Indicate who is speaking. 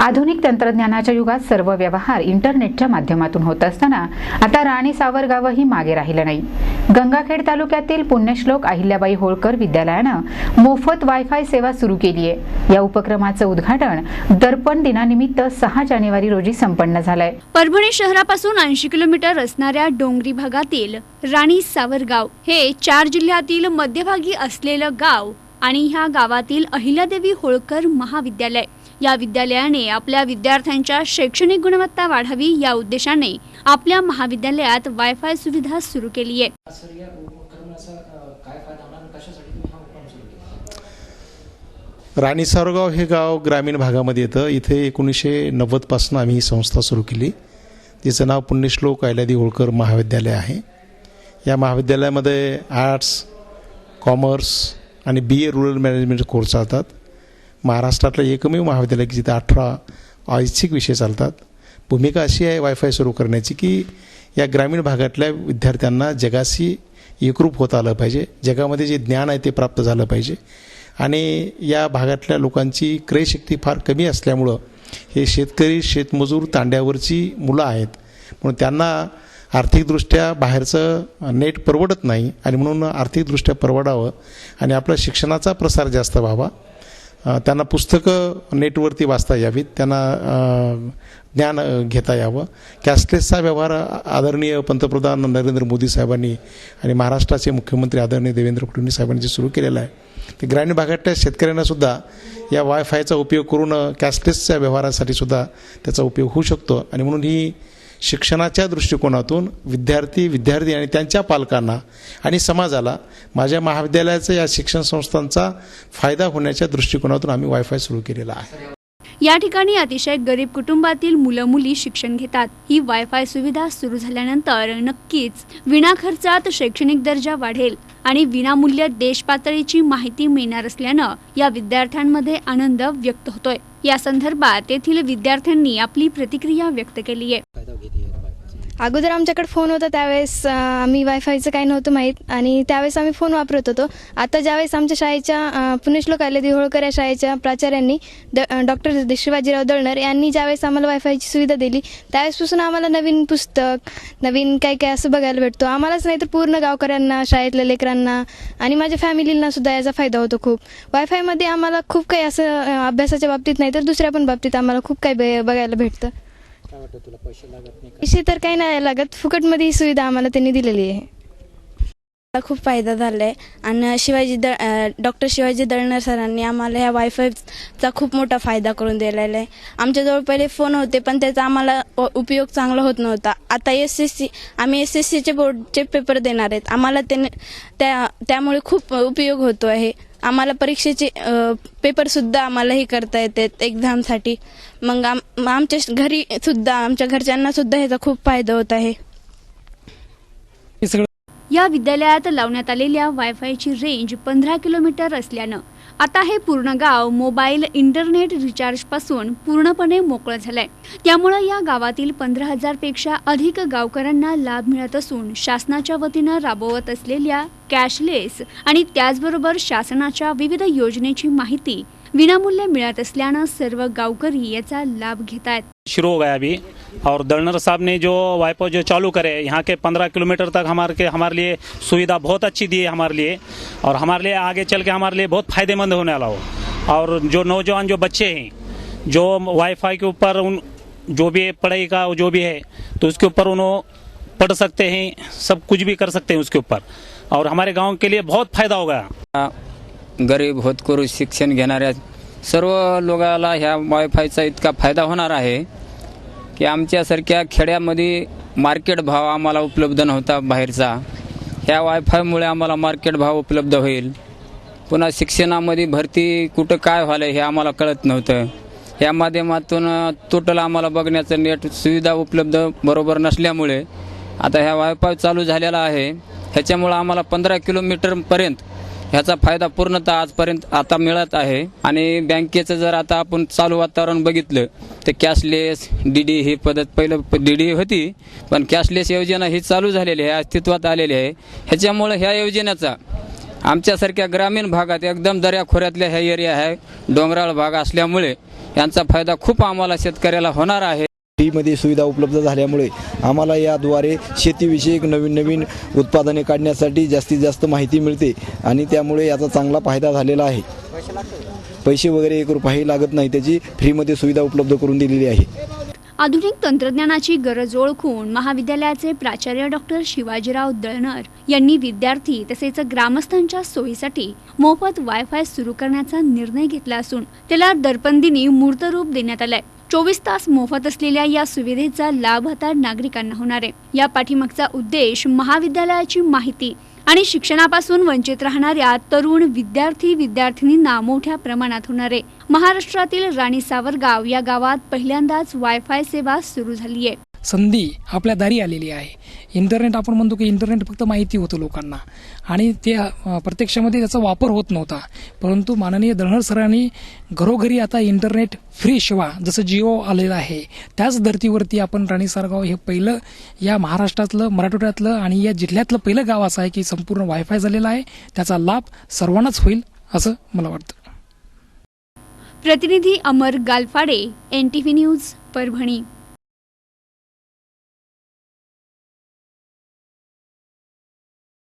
Speaker 1: आधुनिक तंत्रज्ञानाच्या युगात सर्व व्यवहार इंटरनेटच्या माध्यमातून होत असताना आता राणी सावरगावही मागे राहिलं नाही. गंगाखेड तालुक्यातील पुण्यश्लोक अहिल्याबाई होळकर विद्यालयानं मोफत वायफाय सेवा सुरू केली आहे. या उपक्रमाचं उद्घाटन दर्पण दिनानिमित्त सहा जानेवारी रोजी संपन्न झालंय.
Speaker 2: परभणी शहरापासून ऐंशी किलोमीटर असणाऱ्या डोंगरी भागातील राणी सावरगाव हे चार जिल्ह्यातील मध्यभागी असलेलं गाव आणि ह्या गावातील अहिल्यादेवी होळकर महाविद्यालय. या विद्यालयाने आपल्या विद्यार्थ्यांच्या शैक्षणिक गुणवत्ता वाढावी या उद्देशाने आपल्या महाविद्यालयात वायफाय सुविधा सुरू केली आहे.
Speaker 3: सर या उपक्रमाचा अ, काय फायदा होणार आणि कशासाठी तुम्ही हा उपक्रम सुरू केला?
Speaker 4: राणी सावरगाव हे गाव ग्रामीण भागामध्ये येतं. इथे एकोणीसशे नव्वदपासून आम्ही ही संस्था सुरू केली. तिचं नाव पुण्यश्लोक अहिल्यादी होळकर महाविद्यालय आहे. या महाविद्यालयामध्ये आर्ट्स कॉमर्स आणि B A rural management course चालतात. महाराष्ट्रातलं एकमेव महाविद्यालय की जिथं अठरा ऐच्छिक विषय चालतात. भूमिका अशी आहे वायफाय सुरू करण्याची की या ग्रामीण भागातल्या विद्यार्थ्यांना जगाशी एकरूप होता आलं पाहिजे. जगामध्ये जे ज्ञान आहे ते प्राप्त झालं पाहिजे. आणि या भागातल्या लोकांची क्रयशक्ती फार कमी असल्यामुळं हे शेतकरी शेतमजूर तांड्यावरची मुलं आहेत. म्हणून त्यांना आर्थिकदृष्ट्या बाहेरचं नेट परवडत नाही आणि म्हणून आर्थिकदृष्ट्या परवडावं आणि आपला शिक्षणाचा प्रसार जास्त व्हावा. त्यांना पुस्तकं नेटवरती वाचता यावीत त्यांना ज्ञान घेता यावं. कॅशलेसचा व्यवहार आदरणीय पंतप्रधान नरेंद्र मोदी साहेबांनी आणि महाराष्ट्राचे मुख्यमंत्री आदरणीय देवेंद्र फडणवीस साहेबांनी जे सुरू केलेलं आहे ते ग्रामीण भागातल्या शेतकऱ्यांनासुद्धा या वायफायचा उपयोग करून कॅशलेसच्या व्यवहारासाठी सुद्धा त्याचा उपयोग होऊ शकतो. आणि म्हणून ही शिक्षणाच्या दृष्टिकोनातून विद्यार्थी विद्यार्थी आणि त्यांच्या पालकांना आणि समाजाला माझ्या महाविद्यालयाचा या शिक्षण संस्थांचा फायदा होण्याच्या दृष्टिकोनातून आम्ही वायफाय सुरू केलेला आहे.
Speaker 2: या ठिकाणी अतिशय गरीब कुटुंबातील मुलं मुली शिक्षण घेतात. ही वायफाय सुविधा सुरू झाल्यानंतर नक्कीच विनाखर्चात शैक्षणिक दर्जा वाढेल आणि विनामूल्य देश पातळीची माहिती मिळणार असल्यानं या विद्यार्थ्यांमध्ये आनंद व्यक्त होतोय. या संदर्भात तेथील विद्यार्थ्यांनी आपली प्रतिक्रिया व्यक्त केली आहे
Speaker 3: फायदा घेते या वायफायचा
Speaker 5: अगोदर आमच्याकडे फोन होता त्यावेळेस आम्ही वायफायचं काही नव्हतं माहीत आणि त्यावेळेस आम्ही फोन वापरत होतो. आता ज्यावेळेस आमच्या शाळेच्या अं, पुण्यश्लोक आले होळकर या शाळेच्या प्राचार्यांनी द डॉक्टर शिवाजीराव दळणर यांनी ज्यावेळेस आम्हाला वायफायची सुविधा दिली त्यावेळेसपासून आम्हाला नवीन पुस्तक नवीन काय काय असं बघायला भेटतो. आम्हालाच नाही तर पूर्ण गावकऱ्यांना शाळेतल्या लेकरांना आणि माझ्या फॅमिलींना सुद्धा याचा फायदा होतो खूप. वायफायमध्ये आम्हाला खूप काही असं अभ्यासाच्या बाबतीत नाही तर दुसऱ्या पण बाबतीत आम्हाला खूप काही बघायला भेटतं.
Speaker 3: काय वाटतं तुला? पैसे लागत नाही का?
Speaker 5: पैसे तर काही नाही लागत. फुकटमध्ये ही सुविधा आम्हाला त्यांनी दिलेली आहे.
Speaker 6: मला खूप फायदा झाला आहे आणि शिवाजी द डॉक्टर शिवाजी दळणर सरांनी आम्हाला ह्या वायफायचा खूप मोठा फायदा करून दिलेला आहे. आमच्याजवळ पहिले फोन होते पण त्याचा आम्हाला उपयोग चांगला होत नव्हता. आता एस एस सी आम्ही एस एस सीचे बोर्डचे पेपर देणार आहेत. आम्हाला त्याने त्या त्यामुळे खूप उपयोग होतो आहे. आम्हाला परीक्षेचे पेपरसुद्धा आम्हाला हे करता येतात एक्झामसाठी मग आम मग आमच्या घरी सुद्धा आमच्या घरच्यांना सुद्धा ह्याचा खूप फायदा होत आहे.
Speaker 2: या विद्यालयात लावण्यात आलेल्या वायफायची रेंज पंधरा किलोमीटर असल्यानं आता हे पूर्ण गाव मोबाईल इंटरनेट रिचार्जपासून पूर्णपणे मोकळं झालंय. त्यामुळं या गावातील पंधरा हजारपेक्षा अधिक गावकऱ्यांना लाभ मिळत असून शासनाच्या वतीनं राबवत असलेल्या कॅशलेस आणि त्याचबरोबर शासनाच्या विविध योजनेची माहिती विनामूल्य मिळत असल्यानं सर्व गावकरी याचा लाभ घेत आहेत
Speaker 7: शुरू हो गया अभी। और दलनर साहब ने जो वाइपो जो चालू करे यहाँ के पंद्रह किलोमीटर तक हमारे के हमारे लिए सुविधा बहुत अच्छी दी है हमारे लिए। और हमारे लिए आगे चल के हमारे लिए बहुत फ़ायदेमंद होने वाला हो। और जो नौजवान जो बच्चे हैं जो वाईफाई के ऊपर उन जो भी पढ़ाई का जो भी है तो उसके ऊपर उन्होंने पढ़ सकते हैं सब कुछ भी कर सकते हैं उसके ऊपर। और हमारे गांव के लिए बहुत फ़ायदा होगा
Speaker 8: गरीब होतकरू शिक्षण घेणाऱ्या सर्व लोकाला ह्या वायफायचा इतका फायदा होणार आहे की आमच्यासारख्या खेड्यामध्ये मार्केट भाव आम्हाला उपलब्ध नव्हता बाहेरचा. ह्या वायफायमुळे आम्हाला मार्केट भाव उपलब्ध होईल. पुन्हा शिक्षणामध्ये भरती कुठं काय व्हालं हे आम्हाला कळत नव्हतं. या माध्यमातून टोटल आम्हाला बघण्याचं नेट सुविधा उपलब्ध बरोबर नसल्यामुळे आता ह्या वायफाय चालू झालेला आहे. ह्याच्यामुळं आम्हाला पंधरा किलोमीटरपर्यंत ह्याचा फायदा पूर्णतः आजपर्यंत आता मिळत आहे. आणि बँकेचं जर आता आपण चालू वातावरण बघितलं तर कॅशलेस डी डी ही पद्धत पहिलं डी डी होती पण कॅशलेस योजना ही चालू झालेली आहे अस्तित्वात आलेली आहे. ह्याच्यामुळं ह्या योजनेचा आमच्यासारख्या ग्रामीण भागात एकदम दर्याखोऱ्यातल्या ह्या एरिया आहे डोंगराळ भाग असल्यामुळे यांचा फायदा खूप आम्हाला शेतकऱ्याला होणार आहे.
Speaker 9: फ्रीमध्ये सुविधा उपलब्ध झाल्यामुळे आम्हाला याद्वारे शेतीविषयक नवीन नवीन उत्पादने काढण्यासाठी जास्तीत जास्त माहिती मिळते आणि त्यामुळे याचा चांगला फायदा झालेला आहे. पैसे वगैरे एक रुपयाही लागत नाही त्याची फ्रीमध्ये सुविधा उपलब्ध करून दिलेली आहे.
Speaker 2: आधुनिक तंत्रज्ञानाची गरज ओळखून महाविद्यालयाचे प्राचार्य डॉक्टर शिवाजीराव दळणर यांनी विद्यार्थी तसेच ग्रामस्थांच्या सोयीसाठी मोफत वायफाय सुरू करण्याचा निर्णय घेतला असून त्याला दरपंदिनी मूर्तरूप देण्यात आलंय. चोवीस तास मोफत असलेल्या या सुविधेचा लाभ आता नागरिकांना होणार आहे. या पाठीमागचा उद्देश महाविद्यालयाची माहिती आणि शिक्षणापासून वंचित राहणाऱ्या तरुण विद्यार्थी विद्यार्थिनींना मोठ्या प्रमाणात होणार आहे. महाराष्ट्रातील राणी सावरगाव या गावात पहिल्यांदाच वायफाय सेवा सुरू झाली आहे.
Speaker 10: संधी आपल्या दारी आलेली आहे. इंटरनेट आपण म्हणतो की इंटरनेट फक्त माहिती होतं लोकांना. आणि ते प्रत्यक्षामध्ये त्याचा वापर होत नव्हता. परंतु माननीय दळणर सरांनी घरोघरी आता इंटरनेट फ्री सेवा जसं जिओ आलेलं आहे त्याच धर्तीवरती आपण राणी सारगाव हे पहिलं या महाराष्ट्रातलं मराठवाड्यातलं आणि या जिल्ह्यातलं पहिलं गाव असं आहे की संपूर्ण वायफाय झालेला आहे. त्याचा लाभ सर्वांनाच होईल असं मला वाटतं.
Speaker 2: प्रतिनिधी Amar Galphade N T V news Parbhani.